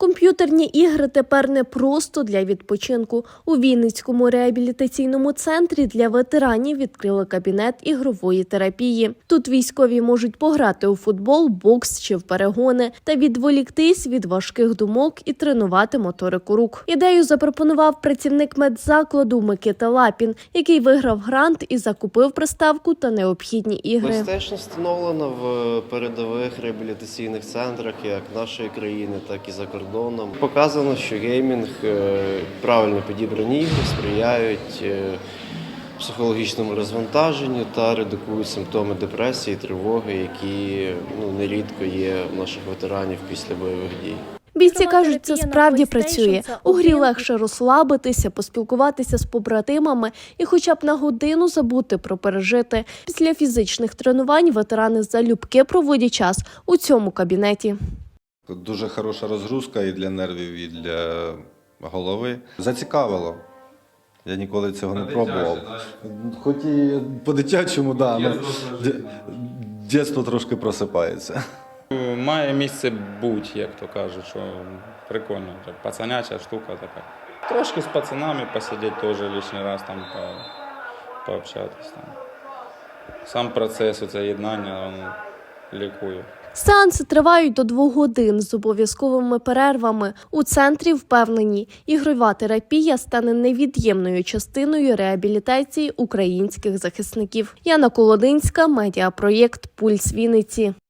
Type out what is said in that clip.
Комп'ютерні ігри тепер не просто для відпочинку. У Вінницькому реабілітаційному центрі для ветеранів відкрили кабінет ігрової терапії. Тут військові можуть пограти у футбол, бокс чи в перегони та відволіктись від важких думок і тренувати моторику рук. Ідею запропонував працівник медзакладу Микита Лапін, який виграв грант і закупив приставку та необхідні ігри. PlayStation встановлена в передових реабілітаційних центрах як нашої країни, так і за кордоном. Показано, що геймінг, е, правильно підібрані ігри сприяють е, психологічному розвантаженню та редукують симптоми депресії, тривоги, які ну, нерідко є в наших ветеранів після бойових дій. Бійці кажуть, це справді працює. У грі легше розслабитися, поспілкуватися з побратимами і, хоча б на годину забути про пережити. Після фізичних тренувань ветерани залюбки проводять час у цьому кабінеті. Тут дуже хороша розгрузка і для нервів, і для голови. Зацікавило. Я ніколи цього не пробував. Хоч і по-дитячому, да, ну, ді- трошки просипається. Має місце будь, як то кажуть, що прикольно. Пацаняча штука така. Трошки з пацанами посидіти теж лишній раз там по, пообщатись. Сам процес оце єднання він лікує. Сеанси тривають до двох годин з обов'язковими перервами. У центрі впевнені, ігрова терапія стане невід'ємною частиною реабілітації українських захисників. Яна Колодинська, медіапроєкт Пульс Вінниці.